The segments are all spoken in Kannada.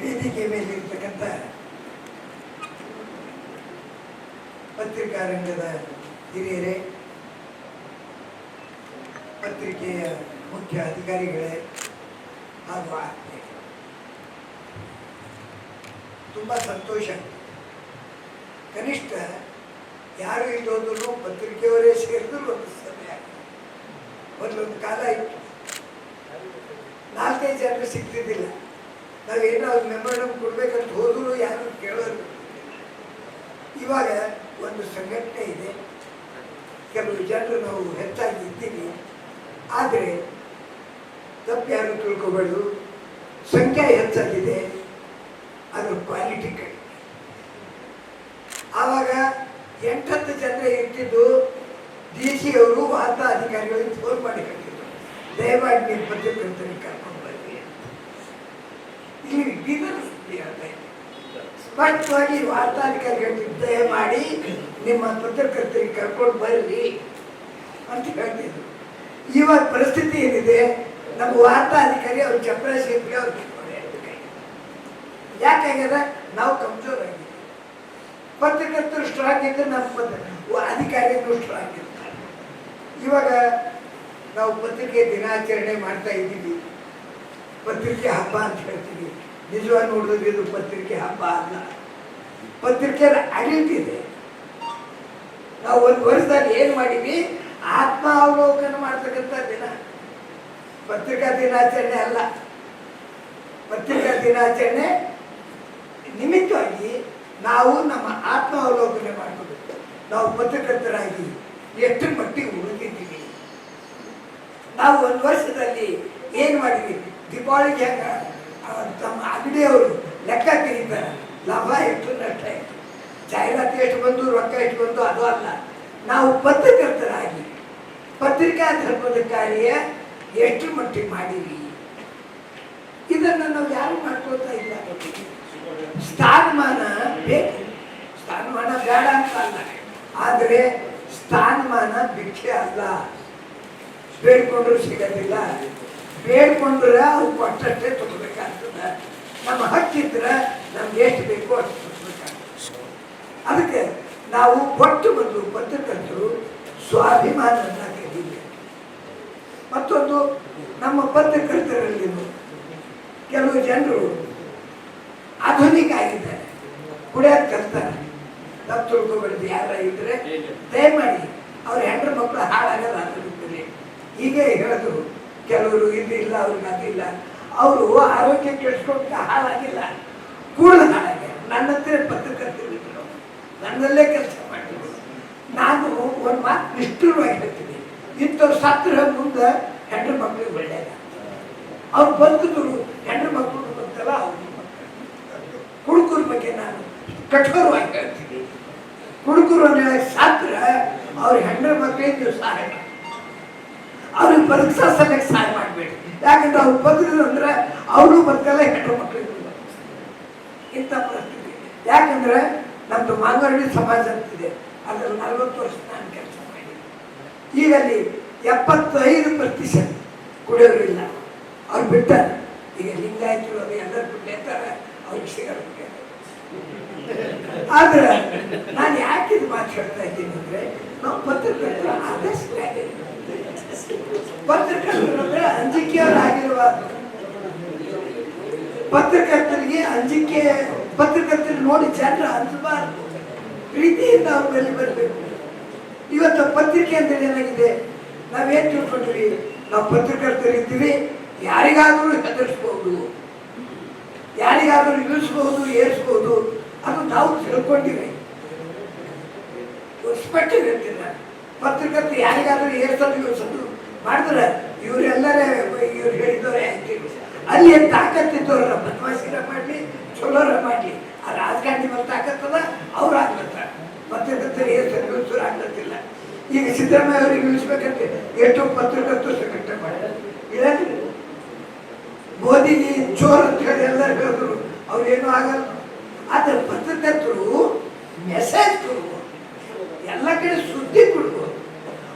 ವೇದಿಕೆ ಮೇಲೆ ಇರ್ತಕ್ಕಂಥ ಪತ್ರಿಕಾ ರಂಗದ ಹಿರಿಯರೇ, ಪತ್ರಿಕೆಯ ಮುಖ್ಯ ಅಧಿಕಾರಿಗಳೇ ಹಾಗೂ ತುಂಬಾ ತುಂಬ ಸಂತೋಷ. ಕನಿಷ್ಠ ಯಾರು ಇಲ್ಲೋದ್ರು ಪತ್ರಿಕೆಯವರೇ ಸೇರಿದ್ರು ಒಂದು ಸಮಯ ಒಂದೊಂದು ಕಾಲ ಇತ್ತು. ನಾಲ್ಕೈದು ಜನರು ಸಿಗ್ತಿದ್ದಿಲ್ಲ. ನಾವೇನು ಅವ್ರು ಮೆಮೊರಂ ಕೊಡ್ಬೇಕಂತ ಹೋದ್ರು ಯಾರು ಕೇಳೋರು ಇವಾಗ ಒಂದು ಸಂಘಟನೆ ಇದೆ. ಕೆಲವು ಜನರು ನಾವು ಹೆಚ್ಚಾಗಿ ಇದ್ದೀವಿ. ಆದರೆ ತಪ್ಪು ಯಾರು ತಿಳ್ಕೊಬಾರ್ದು. ಸಂಖ್ಯೆ ಹೆಚ್ಚಾಗಿದೆ. ಅದರ ಕ್ವಾಲಿಟಿ ಕಡಿಮೆ. ಆವಾಗ ಎಂಟತ್ತು ಜನ ಇರ್ತಿದ್ದು ಡಿ ಸಿ ಅವರು ವಾರ್ತಾ ಅಧಿಕಾರಿಗಳಿಗೆ ಫೋನ್ ಮಾಡಿ ಕಟ್ಟಿದ್ರು ದಯಮಾಡಿ ನೀವು ಪತ್ರಕರ್ತರಿಗೆ ಕರ್ಕೊಂಡು ಸುದ್ದಿ ಹೇಳ್ತಾ ಸ್ಪಷ್ಟವಾಗಿ ವಾರ್ತಾಧಿಕಾರಿಗಳಿಗೆ ದಯಮಾಡಿ ನಿಮ್ಮ ಪತ್ರಕರ್ತರಿಗೆ ಕರ್ಕೊಂಡು ಬರ್ರಿ ಅಂತ ಹೇಳ್ತಿದ್ರು. ಇವಾಗ ಪರಿಸ್ಥಿತಿ ಏನಿದೆ? ನಮ್ಮ ವಾರ್ತಾ ಅಧಿಕಾರಿ ಅವ್ರು ಚಪ್ರ ಇದ್ರೆ ಅವ್ರು. ಯಾಕಾಗ್ಯದ ನಾವು ಕಮ್ಜೋರ್ ಆಗಿದ್ದೀವಿ. ಪತ್ರಕರ್ತರು ಸ್ಟ್ರಾಂಗ್ ಇದ್ರೆ ನಮ್ಮ ಅಧಿಕಾರಿಗಳು ಸ್ಟ್ರಾಂಗ್ ಇರ್ತಾರೆ. ಇವಾಗ ನಾವು ಪತ್ರಿಕೆ ದಿನಾಚರಣೆ ಮಾಡ್ತಾ ಇದ್ದೀವಿ. ಪತ್ರಿಕೆ ಹಬ್ಬ ಅಂತ ಹೇಳ್ತೀವಿ. ನಿಜವಾಗಿ ನೋಡಿದ್ರೆ ಇದು ಪತ್ರಿಕೆ ಹಬ್ಬ ಅಲ್ಲ. ಪತ್ರಿಕೆ ಅಡಿಟ್ ಇದೆ. ನಾವು ಒಂದು ವರ್ಷದಲ್ಲಿ ಏನು ಮಾಡೀವಿ ಆತ್ಮ ಅವಲೋಕನ ಮಾಡ್ತಕ್ಕಂಥ ದಿನ. ಪತ್ರಿಕಾ ದಿನಾಚರಣೆ ಅಲ್ಲ. ಪತ್ರಿಕಾ ದಿನಾಚರಣೆ ನಿಮಿತ್ತವಾಗಿ ನಾವು ನಮ್ಮ ಆತ್ಮ ಅವಲೋಕನೆ ಮಾಡಬೇಕು ನಾವು ಪತ್ರಕರ್ತರಾಗಿ ಎಷ್ಟು ಮಟ್ಟಿಗೆ ಉಳಿದಿದ್ದೀವಿ. ನಾವು ಒಂದು ವರ್ಷದಲ್ಲಿ ಏನು ಮಾಡಿದ್ವಿ? ದೀಪಾವಳಿಗೆ ತಮ್ಮ ಅಂಗಡಿಯವರು ಲೆಕ್ಕ ತೆಗಿತಾರೆ ಲಾಭ ಎಷ್ಟು ನಷ್ಟ ಎಷ್ಟು ಜಾಹೀರಾತು ಎಷ್ಟು ಬಂದು, ರೊಕ್ಕ ಎಷ್ಟು ಬಂದು, ಅದು ಅಲ್ಲ. ನಾವು ಪತ್ರಕರ್ತರಾಗಿ, ಪತ್ರಿಕಾ ಧರ್ಮದ ಕಾರ್ಯ ಎಷ್ಟು ಮಟ್ಟಿಗೆ ಮಾಡಿವಿ ಇದನ್ನು ನಾವು ಯಾರು ಮಾಡ್ಕೊಳ್ತಾ ಇಲ್ಲ ಸ್ಥಾನಮಾನ ಬೇಕು. ಸ್ಥಾನಮಾನ ಬೇಡ ಅಂತ ಅಲ್ಲ. ಆದರೆ ಸ್ಥಾನಮಾನ ಭಿಕ್ಷೆ ಅಲ್ಲ. ಬೇಡ್ಕೊಂಡ್ರು ಸಿಗೋದಿಲ್ಲ. ಬೇಡ್ಕೊಂಡ್ರೆ ಅವ್ರು ಕೊಟ್ಟಷ್ಟೇ ತಗೋಬೇಕಾಗ್ತದೆ. ನಮ್ಮ ಹಕ್ಕಿದ್ರೆ ನಮ್ಗೆ ಎಷ್ಟು ಬೇಕೋ ಅಷ್ಟು ತಗೋಬೇಕಾಗ್ತದೆ. ಅದಕ್ಕೆ ನಾವು ಕೊಟ್ಟು ಬಂದು ಪತ್ರಕರ್ತರು ಸ್ವಾಭಿಮಾನವನ್ನು ಕಲಿಬೇಕು ಮತ್ತೊಂದು, ನಮ್ಮ ಪತ್ರಕರ್ತರಲ್ಲಿ ಕೆಲವು ಜನರು ಆಧುನಿಕ ಆಗಿದ್ದಾರೆ ಕುಡಿಯೋದು ಕಲ್ತಾರೆ. ತಪ್ಪು ತಿಳ್ಕೊಬೇಡ್ದು ಯಾರ ಇದ್ರೆ, ದಯಮಾಡಿ ಅವ್ರ ಹೆಂಡ್ರ ಮಕ್ಕಳು ಹಾಳಾಗಲ್ಲ ಅಂತ ಹೀಗೆ ಹೇಳಿದ್ರು ಕೆಲವರು ಇಲ್ಲ ಅವ್ರಿಗೆ ಅದಿಲ್ಲ ಅವರು ಆರೋಗ್ಯ ಕೆಡಿಸ್ಕೊಂಡು ಹಾಳಾಗಿಲ್ಲ ಕೂಡ ಹಾಳಾಗಿ ನನ್ನ ಹತ್ರ ಪತ್ರಕರ್ತರು ನನ್ನಲ್ಲೇ ಕೆಲಸ ಮಾಡಿದ್ರು. ನಾನು ಒಂದು ಮಾತು ನಿಷ್ಠುರವಾಗಿ ಹೇಳ್ತೀನಿ ಇಂಥವ್ರು ಸತ್ರ ಮುಂದೆ ಹೆಣ್ಣು ಮಕ್ಕಳಿಗೆ ಒಳ್ಳೆಯದ ಅವ್ರು ಬಂದಿದ್ರು, ಹೆಣ್ಣು ಮಕ್ಕಳು ಬಂತಲ್ಲ, ಅವ್ರ ಹುಡುಗರ ಬಗ್ಗೆ ನಾನು ಕಠೋರವಾಗಿ ಹೇಳ್ತೀನಿ. ಹುಡುಗರು ಅಂದರೆ ಸಾತ್ರ ಅವ್ರ ಹೆಣ್ಣು ಮಕ್ಕಳಿಗೆ ಸಹಾಯ ಅವ್ರಿಗೆ ಬದುಕ್ಸೋ ಸಲಕ್ಕೆ ಸಹಾಯ ಮಾಡಬೇಡಿ ಯಾಕಂದ್ರೆ ಅವ್ರು ಬದುಕಿದ್ರು ಅಂದ್ರೆ ಅವರು ಬದುಕಲ್ಲ ಹೆಣ್ಣು ಮಕ್ಕಳು. ಇಂಥ ಪರಿಸ್ಥಿತಿ. ಯಾಕಂದ್ರೆ ನಮ್ದು ಮಾಂಗರಡಿ ಸಮಾಜ ಅಂತಿದೆ. ಅದ್ರಲ್ಲಿ ನಲವತ್ತು ವರ್ಷ ನಾನು ಕೆಲಸ ಮಾಡಿ ಈಗ ಅಲ್ಲಿ ಎಪ್ಪತ್ತೈದು ಪ್ರತಿಶತ ಕುಡಿಯೋರಿಲ್ಲ ಅವ್ರು ಬಿಟ್ಟಾರೆ. ಈಗ ಲಿಂಗಾಯತರು ಅದು ಎಲ್ಲರೂ ಬಿಟ್ಟಿರ್ತಾರೆ ಅವ್ರಿಗೆ ಸಿಗಲ್ಲ ಆದ್ರೆ ನಾನು ಯಾಕೆ ಇದು ಮಾತು ಹೇಳ್ತಾ ಇದ್ದೀನಿ ಅಂದ್ರೆ ನಾವು ಪತ್ರಿಕೆ ಆದಷ್ಟು ಅಂಜಿಕೆಯವರಾಗಿರಬಾರ್ದು ಪತ್ರಕರ್ತರಿಗೆ ಅಂಜಿಕೆ ಪತ್ರಕರ್ತರು ನೋಡಿ ಜನರ ಅಂಜಬಾರ್ದು ಪ್ರೀತಿಯಿಂದ ಅವ್ರ ಮೇಲೆ ಬರಬೇಕು. ಇವತ್ತು ಪತ್ರಿಕೆ ಅಂದ್ರೆ ಏನಾಗಿದೆ? ನಾವೇನ್ ತಿಳ್ಕೊಂಡ್ವಿ ನಾವು ಪತ್ರಕರ್ತರು ಇದ್ದೀವಿ. ಯಾರಿಗಾದರೂ ಹೆದರ್ಸ್ಬೋದು. ಯಾರಿಗಾದರೂ ಇಳಿಸ್ಬೋದು ಏರಿಸ್ಬೋದು. ಅದು ನಾವು ತಿಳ್ಕೊಂಡಿವಿ. ಸ್ಪಷ್ಟ ಪತ್ರಕರ್ತರು ಪತ್ರಕರ್ತ ಯಾರಿಗಾದ್ರೂ ಏರ್ಸೋದು ಇಳಿಸೋದು ಮಾಡಿದ್ರೆ ಇವರೆಲ್ಲರೇ ಇವ್ರು ಹೇಳಿದವರೇ ಅಂತೀವಿ. ಅಲ್ಲಿ ತಾಕತ್ತಿದ್ದವ್ರ ಬದಮಾಸಿರ ಮಾಡಲಿ ಚಲೋರ ಮಾಡಲಿ. ಆ ರಾಜಕಾರಣಿ ಮೇಲೆ ತಾಕತ್ತದ ಅವ್ರು ಆಗ್ಲತ್ತಾರ ಪತ್ರಕರ್ತರು ಏನು ಆಗ್ಲತ್ತಿಲ್ಲ. ಈಗ ಸಿದ್ದರಾಮಯ್ಯ ಅವ್ರಿಗೆ ಇಳಿಸ್ಬೇಕಂತೆ ಎಷ್ಟೋ ಪತ್ರಕರ್ತರು ಸಂಘಟನೆ ಮಾಡಿದ್ದಾರೆ ಇಲ್ಲಂದ್ರೆ ಮೋದಿಗೆ ಚೋರ್ ಅಂತ ಹೇಳಿ ಎಲ್ಲರೂ ಹೇಳಿದ್ರು. ಅವ್ರೇನು ಆಗಲ್ಲ. ಆದ್ರೆ ಪತ್ರಕರ್ತರು ಮೆಸೇಜ್ ಕೊಡ್ಬೋದು. ಎಲ್ಲ ಕಡೆ ಸುದ್ದಿ ಕೊಡ್ಬೋದು.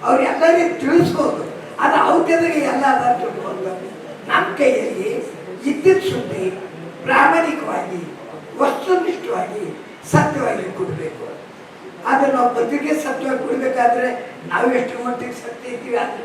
ಅವ್ರು ಎಲ್ಲರಿಗೆ ತಿಳಿಸ್ಬೋದು. ಅದು ಕೈದಾಗೆ ಎಲ್ಲ ನಮ್ಮ ಕೈಯಲ್ಲಿ ಇದ್ದಿದ್ದ ಸುದ್ದಿ ಪ್ರಾಮಾಣಿಕವಾಗಿ, ವಸ್ತುನಿಷ್ಠವಾಗಿ ಸತ್ಯವಾಗಿ ಕೊಡಬೇಕು. ಆದರೆ ನಾವು ಬದುಕಿಗೆ ಸತ್ಯವಾಗಿ ಕೊಡಬೇಕಾದ್ರೆ ನಾವು ಎಷ್ಟು ಮಟ್ಟಿಗೆ ಸತ್ಯ ಇದ್ದೀವಿ ಅದ್ರ